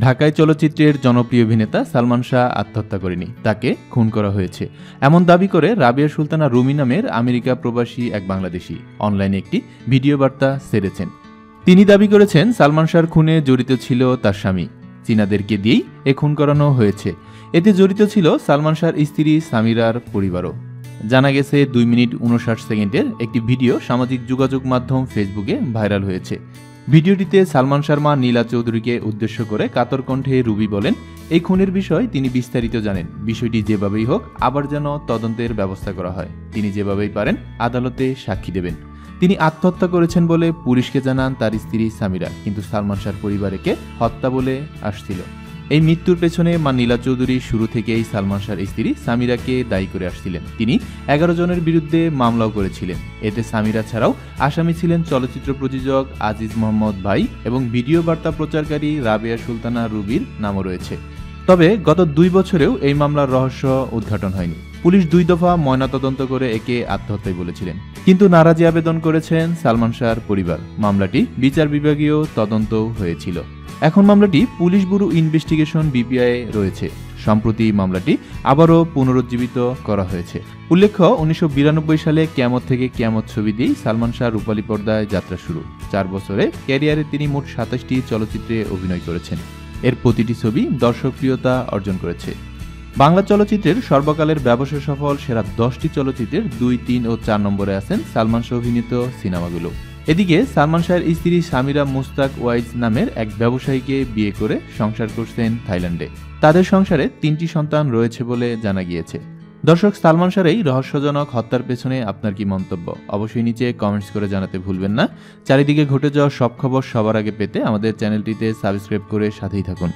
ঢাকায় চলচ্চিত্রের জনপ্রিয় অভিনেতা সালমান শাহ আত্মহত্যা করেনি, তাকে খুন করা হয়েছে। এমন দাবি করে রাবিয়া সুলতানা রুমি নামের আমেরিকা প্রবাসী এক বাংলাদেশি। অনলাইনে একটি ভিডিও বার্তা সেরেছেন। তিনি দাবি করেছেন, সালমান শাহর খুনে জড়িত ছিল তার স্বামী। চীনাদেরকে দিয়েই এ খুন করানো হয়েছে। এতে জড়িত ছিল সালমান শাহর স্ত্রী সামিরার পরিবারও। জানা গেছে, দুই মিনিট উনষাট সেকেন্ডের একটি ভিডিও সামাজিক যোগাযোগ মাধ্যম ফেসবুকে ভাইরাল হয়েছে। ভিডিওটিতে সালমান শর্মা, নীলা চৌধুরীকে উদ্দেশ্য করে কাতর কণ্ঠে রুবি বলেন, এই খুনের বিষয় তিনি বিস্তারিত জানেন। বিষয়টি যেভাবেই হোক, আবার যেন তদন্তের ব্যবস্থা করা হয়। তিনি যেভাবেই পারেন, আদালতে সাক্ষী দেবেন। তিনি আত্মহত্যা করেছেন বলে পুলিশকে জানান তার স্ত্রী সামিরা, কিন্তু সালমান শাহর পরিবারকে হত্যা বলে আসছিল। এই মৃত্যুর পেছনে মা নীলা চৌধুরী শুরু থেকেই সালমান শাহর স্ত্রী সামিরাকে দায়ী করে আসছিলেন। তিনি এগারো জনের বিরুদ্ধে মামলাও করেছিলেন। এতে সামিরা ছাড়াও আসামি ছিলেন চলচ্চিত্র প্রযোজক আজিজ মোহাম্মদ ভাই এবং ভিডিও বার্তা প্রচারকারী রাবেয়া সুলতানা রুবির নামও রয়েছে। তবে গত দুই বছরেও এই মামলার রহস্য উদ্ঘাটন হয়নি। পুলিশ দুই দফা ময়নাতদন্ত করে একে আত্মহত্যায় বলেছিলেন। কিন্তু নারাজি আবেদন করেছেন সালমান শাহর পরিবার। মামলাটি বিচার বিভাগীয় তদন্ত হয়েছিল। এখন মামলাটি পুলিশ ব্যুরো ইনভেস্টিগেশন বিপিআই রয়েছে। সম্প্রতি মামলাটি আবারও পুনরুজ্জীবিত করা হয়েছে। উল্লেখ্য, উনিশশো বিরানব্বই সালে ক্যামত থেকে ক্যামত ছবি দিয়েই সালমান শাহ রূপালী পর্দায় যাত্রা শুরু। চার বছরে ক্যারিয়ারে তিনি মোট সাতাশটি চলচ্চিত্রে অভিনয় করেছেন। এর প্রতিটি ছবি দর্শকপ্রিয়তা অর্জন করেছে। বাংলা চলচ্চিত্রের সর্বকালের ব্যবসা সফল সেরা দশটি চলচ্চিত্রের দুই, তিন ও চার নম্বরে আছেন সালমান শাহ অভিনীত সিনেমাগুলো। এদিকে সালমান শাহের স্ত্রী সামিরা মুস্তাক ওয়াইজ নামের এক ব্যবসায়ীকে বিয়ে করে সংসার করছেন থাইল্যান্ডে। তাদের সংসারে তিনটি সন্তান রয়েছে বলে জানা গিয়েছে। দর্শক, সালমান শাহের এই রহস্যজনক হত্যার পেছনে আপনার কি মন্তব্য? অবশ্যই নিচে কমেন্টস করে জানাতে ভুলবেন না। চারিদিকে ঘটে যাওয়া সব খবর সবার আগে পেতে আমাদের চ্যানেলটিতে সাবস্ক্রাইব করে সাথেই থাকুন।